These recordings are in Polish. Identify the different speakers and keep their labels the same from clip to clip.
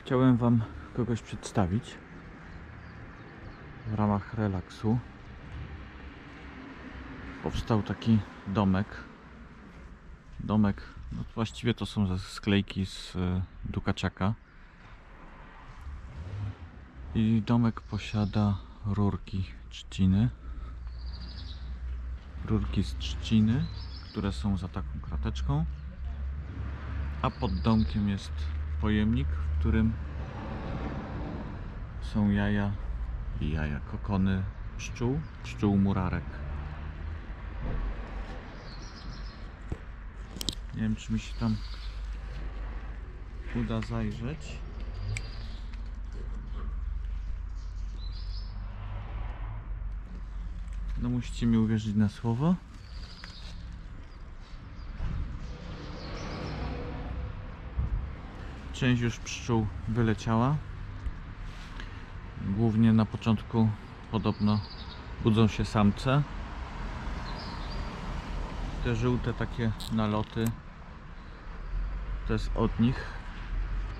Speaker 1: Chciałem Wam kogoś przedstawić w ramach relaksu. Powstał taki domek. Domek, no właściwie to są sklejki z e, Dukaczaka. I domek posiada rurki trzciny. Rurki z trzciny, które są za taką krateczką. A pod domkiem jest pojemnik, w którym są jaja i jaja, kokony pszczół, pszczół murarek. Nie wiem, czy mi się tam uda zajrzeć. No musicie mi uwierzyć na słowo. Część już pszczół wyleciała. Głównie na początku podobno budzą się samce. Te żółte takie naloty to jest od nich.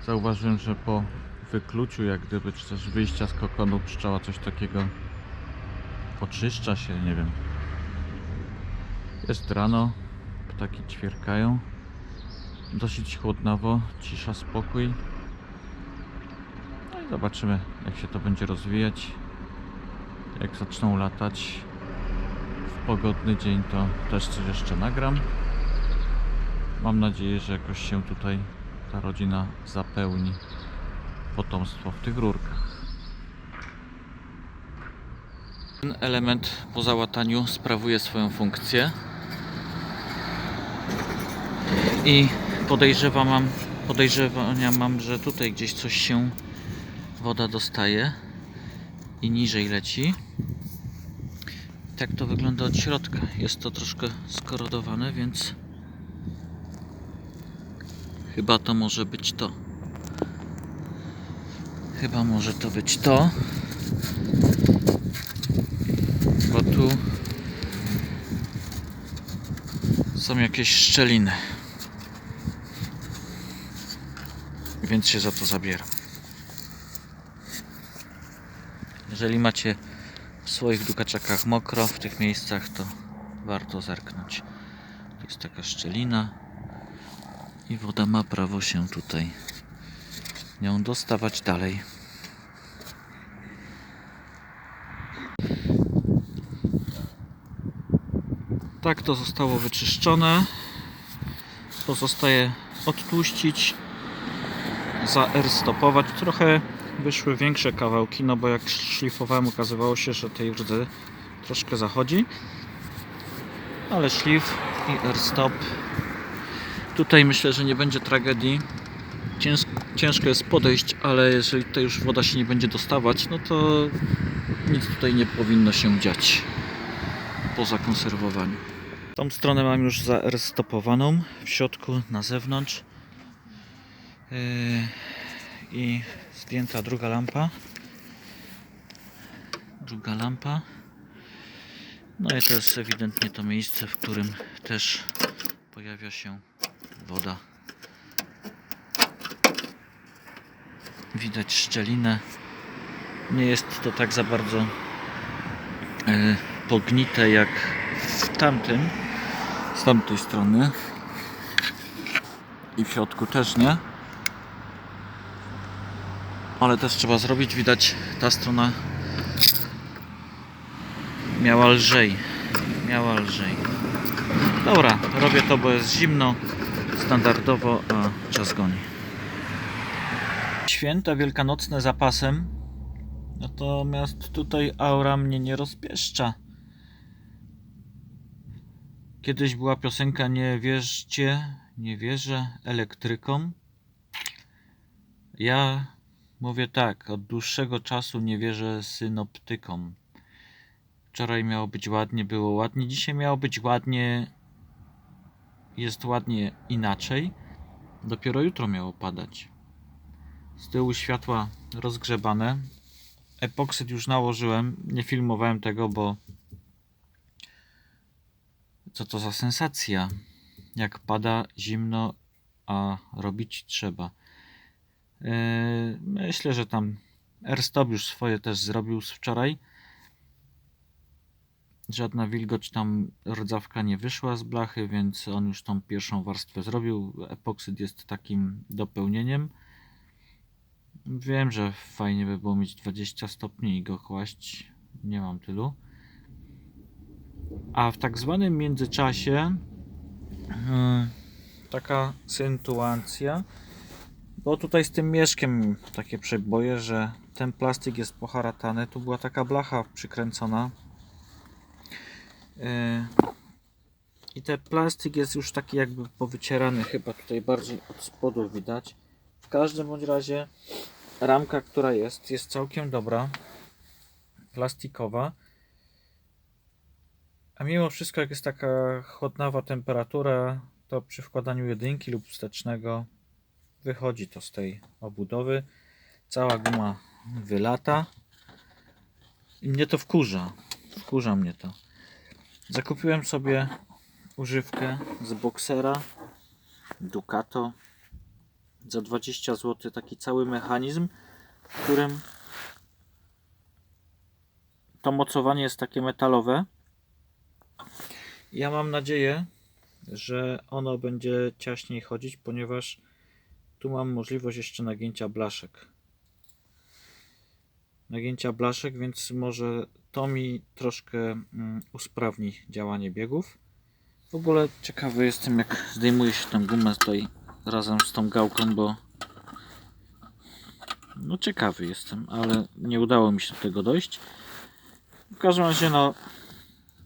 Speaker 1: Zauważyłem, że po wykluciu jak gdyby, czy też wyjścia z kokonu pszczoła coś takiego oczyszcza się, nie wiem. Jest rano, ptaki ćwierkają. Dosyć chłodnawo, cisza, spokój. No i zobaczymy, jak się to będzie rozwijać. Jak zaczną latać w pogodny dzień, to też coś jeszcze nagram. Mam nadzieję, że jakoś się tutaj ta rodzina zapełni potomstwo w tych rurkach. Ten element po załataniu sprawuje swoją funkcję i podejrzewam, podejrzewania mam, że tutaj gdzieś coś się woda dostaje i niżej leci. Tak to wygląda od środka. Jest to troszkę skorodowane, więc chyba to może być to. Chyba może to być to. Bo tu są jakieś szczeliny. Więc się za to zabieram. Jeżeli macie w swoich dukaczakach mokro w tych miejscach, to warto zerknąć. To jest taka szczelina i woda ma prawo się tutaj nią dostawać dalej. Tak to zostało wyczyszczone. Pozostaje odtłuścić, zaerstopować. Trochę wyszły większe kawałki, no bo jak szlifowałem okazywało się, że tej rdzy troszkę zachodzi. Ale szlif i airstop. Tutaj myślę, że nie będzie tragedii. Cięż, ciężko jest podejść, ale jeżeli tutaj już woda się nie będzie dostawać, no to nic tutaj nie powinno się dziać po zakonserwowaniu. Tą stronę mam już zaerstopowaną w środku, na zewnątrz. Yy, I zdjęta druga lampa. Druga lampa. No i to jest ewidentnie to miejsce, w którym też pojawia się woda. Widać szczelinę. Nie jest to tak za bardzo yy, pognite jak w tamtym, z tamtej strony. I w środku też nie. Ale też trzeba zrobić. Widać, ta strona miała lżej. Miała lżej. Dobra, robię to, bo jest zimno. Standardowo, a czas goni. Święta wielkanocne zapasem. Natomiast tutaj aura mnie nie rozpieszcza. Kiedyś była piosenka Nie wierzcie, nie wierzę elektrykom. Ja mówię tak, od dłuższego czasu nie wierzę synoptykom. Wczoraj miało być ładnie, było ładnie, dzisiaj miało być ładnie, jest ładnie inaczej. Dopiero jutro miało padać. Z tyłu światła rozgrzebane. Epoksyd już nałożyłem, nie filmowałem tego, bo co to za sensacja. Jak pada zimno, a robić trzeba. Yy, myślę, że tam Airstop już swoje też zrobił z wczoraj. Żadna wilgoć tam rdzawka nie wyszła z blachy, więc on już tą pierwszą warstwę zrobił. Epoksyd jest takim dopełnieniem. Wiem, że fajnie by było mieć 20 stopni i go kłaść. Nie mam tylu. A w tak zwanym międzyczasie yy, taka sytuacja, bo tutaj z tym mieszkiem takie przeboje, że ten plastik jest poharatany. Tu była taka blacha przykręcona. Yy, I ten plastik jest już taki jakby powycierany, chyba tutaj bardziej od spodu widać. W każdym bądź razie ramka, która jest, jest całkiem dobra. Plastikowa. Mimo wszystko, jak jest taka chłodnawa temperatura, to przy wkładaniu jedynki lub wstecznego wychodzi to z tej obudowy. Cała guma wylata. I mnie to wkurza. Wkurza mnie to. Zakupiłem sobie używkę z boksera Ducato za 20 zł. Taki cały mechanizm, w którym to mocowanie jest takie metalowe. Ja mam nadzieję, że ono będzie ciaśniej chodzić, ponieważ tu mam możliwość jeszcze nagięcia blaszek. Nagięcia blaszek, więc może to mi troszkę mm, usprawni działanie biegów. W ogóle ciekawy jestem, jak zdejmuje się tę gumę tutaj razem z tą gałką, bo no ciekawy jestem, ale nie udało mi się do tego dojść. W każdym razie, no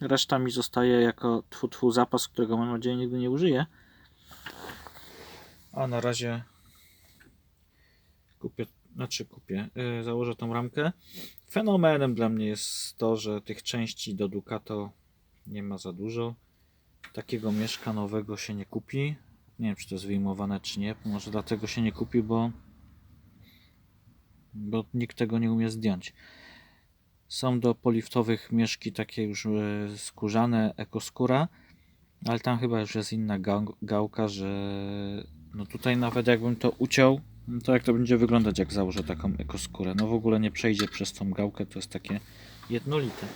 Speaker 1: reszta mi zostaje jako tfu, tfu zapas, którego mam nadzieję nigdy nie użyję. A na razie kupię, znaczy kupię, yy, założę tą ramkę. Fenomenem dla mnie jest to, że tych części do Ducato nie ma za dużo. Takiego mieszka nowego się nie kupi. Nie wiem, czy to jest wyjmowane, czy nie. Może dlatego się nie kupi, bo, bo nikt tego nie umie zdjąć. Są do poliftowych mieszki takie już e, skórzane, ekoskóra, ale tam chyba już jest inna gał- gałka, że no tutaj nawet jakbym to uciął, no to jak to będzie wyglądać, jak założę taką ekoskórę. No w ogóle nie przejdzie przez tą gałkę, to jest takie jednolite.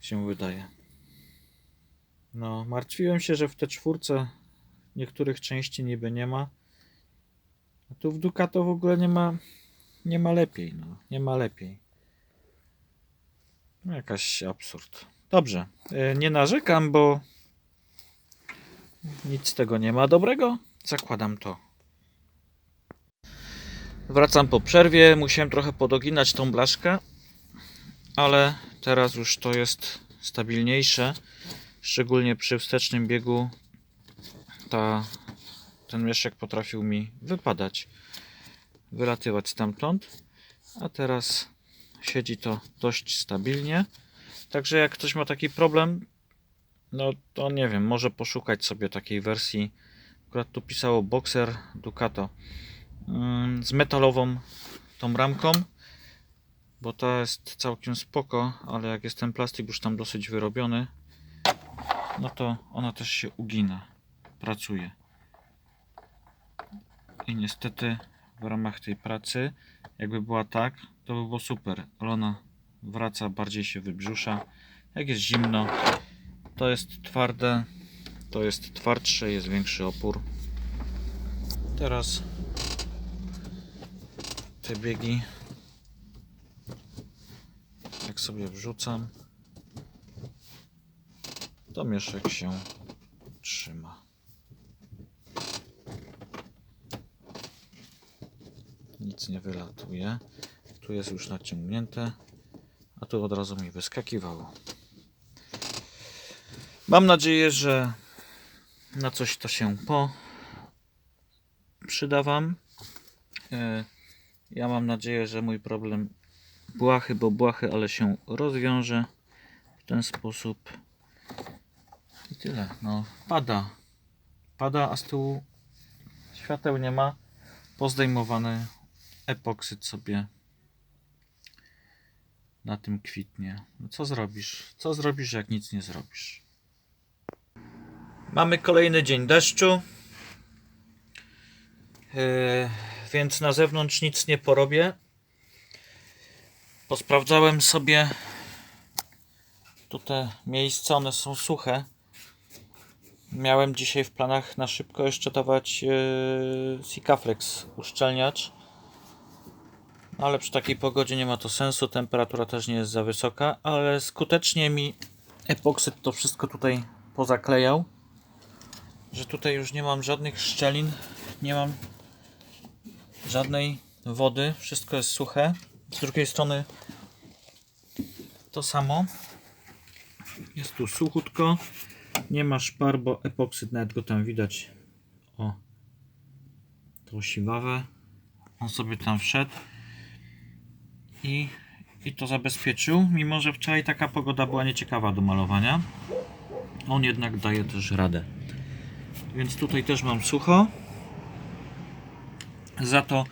Speaker 1: Się wydaje. No, martwiłem się, że w te czwórce niektórych części niby nie ma. A tu w Ducato w ogóle nie ma, nie ma lepiej, no, nie ma lepiej. No, jakaś absurd. Dobrze, e, nie narzekam, bo nic z tego nie ma dobrego. Zakładam to. Wracam po przerwie. Musiałem trochę podoginać tą blaszkę, ale teraz już to jest stabilniejsze. Szczególnie przy wstecznym biegu ta, ten mieszek potrafił mi wypadać, wylatywać stamtąd. A teraz siedzi to dość stabilnie. Także jak ktoś ma taki problem, no to nie wiem, może poszukać sobie takiej wersji. Akurat tu pisało Boxer Ducato mm, z metalową tą ramką, bo ta jest całkiem spoko, ale jak jest ten plastik już tam dosyć wyrobiony, no to ona też się ugina, pracuje. I niestety w ramach tej pracy, jakby była tak, to by było super, ale ona wraca, bardziej się wybrzusza. Jak jest zimno, to jest twarde, to jest twardsze, jest większy opór. Teraz te biegi, jak sobie wrzucam, to mieszek się trzyma. Nic nie wylatuje. Tu jest już naciągnięte, a tu od razu mi wyskakiwało. Mam nadzieję, że na coś to się po przyda Wam. E, Ja mam nadzieję, że mój problem błahy, bo błahy, ale się rozwiąże w ten sposób. I tyle. No, pada. Pada, a z tyłu świateł nie ma. Pozdejmowany epoksyd sobie na tym kwitnie. No co zrobisz? Co zrobisz, jak nic nie zrobisz? Mamy kolejny dzień deszczu. Yy, więc na zewnątrz nic nie porobię. Posprawdzałem sobie tu te miejsca, one są suche. Miałem dzisiaj w planach na szybko jeszcze dawać yy, Sikaflex uszczelniacz. Ale przy takiej pogodzie nie ma to sensu, temperatura też nie jest za wysoka, ale skutecznie mi epoksyd to wszystko tutaj pozaklejał, że tutaj już nie mam żadnych szczelin, nie mam żadnej wody, wszystko jest suche. Z drugiej strony to samo. Jest tu suchutko, nie ma szpar, bo epoksyd nawet go tam widać. O, tą siwawę. On sobie tam wszedł i, i to zabezpieczył, mimo że wczoraj taka pogoda była nieciekawa do malowania. On jednak daje też radę. Więc tutaj też mam sucho. Za to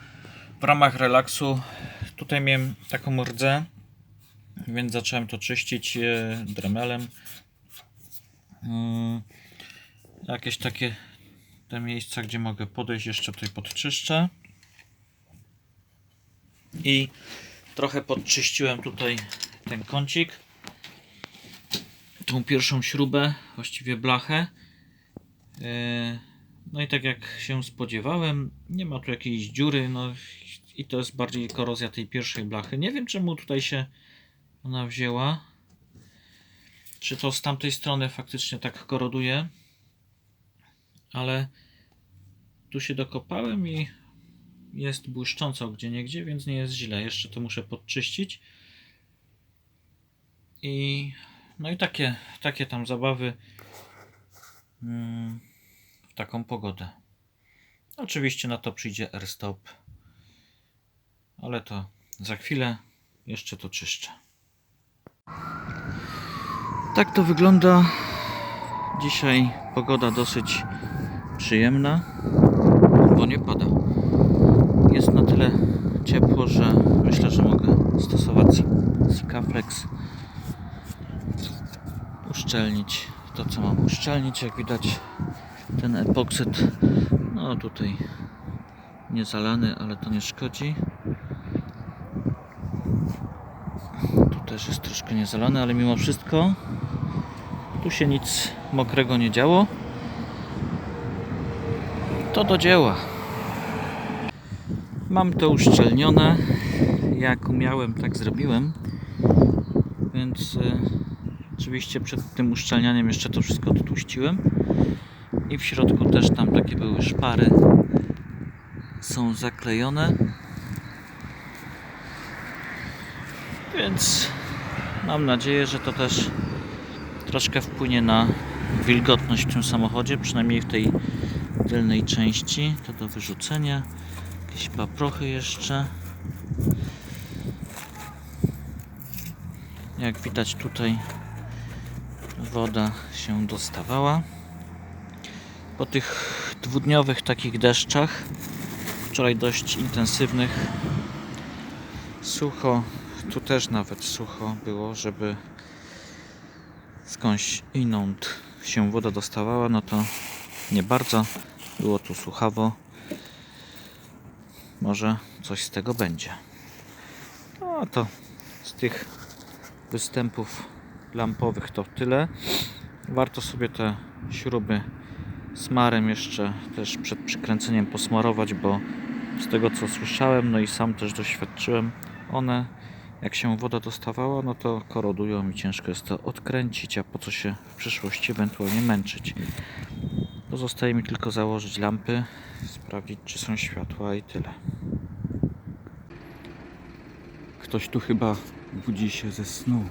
Speaker 1: w ramach relaksu tutaj miałem taką rdzę, więc zacząłem to czyścić e, dremelem. Mm, Jakieś takie te miejsca, gdzie mogę podejść, jeszcze tutaj podczyszczę. I trochę podczyściłem tutaj ten kącik. Tą pierwszą śrubę, właściwie blachę. Yy, No i tak jak się spodziewałem, nie ma tu jakiejś dziury, no i to jest bardziej korozja tej pierwszej blachy. Nie wiem czemu tutaj się ona wzięła. Czy to z tamtej strony faktycznie tak koroduje, ale tu się dokopałem i jest błyszcząco gdzie niegdzie, więc nie jest źle. Jeszcze to muszę podczyścić. I no i takie, takie tam zabawy mm, w taką pogodę. Oczywiście na to przyjdzie airstop, ale to za chwilę jeszcze to czyszczę. Tak to wygląda. Dzisiaj pogoda dosyć przyjemna, bo nie pada. Jest na tyle ciepło, że myślę, że mogę stosować Sikaflex. Uszczelnić to, co mam uszczelnić. Jak widać, ten epoksyd, no tutaj nie zalany, ale to nie szkodzi. Tu też jest troszkę niezalany, ale mimo wszystko tu się nic mokrego nie działo. To do dzieła. Mam to uszczelnione. Jak umiałem, tak zrobiłem. Więc e, oczywiście przed tym uszczelnianiem jeszcze to wszystko odtłuściłem. I w środku też tam takie były szpary. Są zaklejone. Więc mam nadzieję, że to też troszkę wpłynie na wilgotność w tym samochodzie, przynajmniej w tej tylnej części. To do wyrzucenia. Jakieś paprochy jeszcze. Jak widać tutaj woda się dostawała. Po tych dwudniowych takich deszczach, wczoraj dość intensywnych, sucho, tu też nawet sucho było, żeby skądś inąd się woda dostawała, no to nie bardzo. Było tu suchawo. Może coś z tego będzie. No to z tych występów lampowych to tyle. Warto sobie te śruby smarem jeszcze też przed przykręceniem posmarować, bo z tego co słyszałem, no i sam też doświadczyłem, one jak się woda dostawała, no to korodują i ciężko jest to odkręcić, a po co się w przyszłości ewentualnie męczyć. Pozostaje mi tylko założyć lampy, sprawdzić czy są światła i tyle. Ktoś tu chyba budzi się ze snu.